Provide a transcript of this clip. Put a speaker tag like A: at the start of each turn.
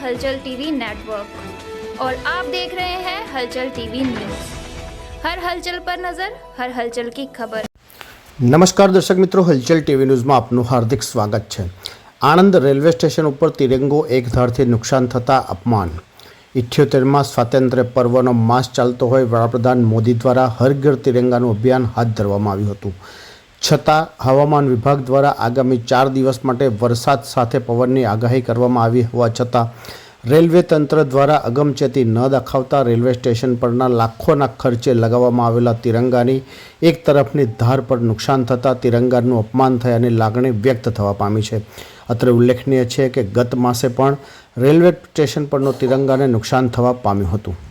A: हलचल TV network और आप देख रहे हैं हलचल टीवी न्यूज हर हलचल पर नजर हर हलचल की खबर
B: નમસ્કાર દર્શક મિત્રો હલચલ ટીવી ન્યૂઝમાં આપનું હાર્દિક સ્વાગત છે આણંદ રેલવે સ્ટેશન ઉપર તિરંગો એક ધારથી નુકસાન થતાં અપમાન ઇઠ્યોતેરમાં સ્વાતંત્ર્ય પર્વનો માસ ચાલતો હોય વડાપ્રધાન મોદી દ્વારા હર ઘર તિરંગાનું અભિયાન હાથ ધરવામાં આવ્યું હતું છતાં હવામાન વિભાગ દ્વારા આગામી ચાર દિવસ માટે વરસાદ સાથે પવનની આગાહી કરવામાં આવી હોવા છતાં રેલવે તંત્ર દ્વારા અગમચેતી ન દાખવતા રેલવે સ્ટેશન પરના લાખોના ખર્ચે લગાવવામાં આવેલા તિરંગાની એક તરફની ધાર પર નુકસાન થતાં તિરંગાનું અપમાન થયાની લાગણી વ્યક્ત થવા પામી છે. અત્રે ઉલ્લેખનીય છે કે ગત માસે પણ રેલવે સ્ટેશન પરનો તિરંગાને નુકસાન થવા પામ્યું હતું.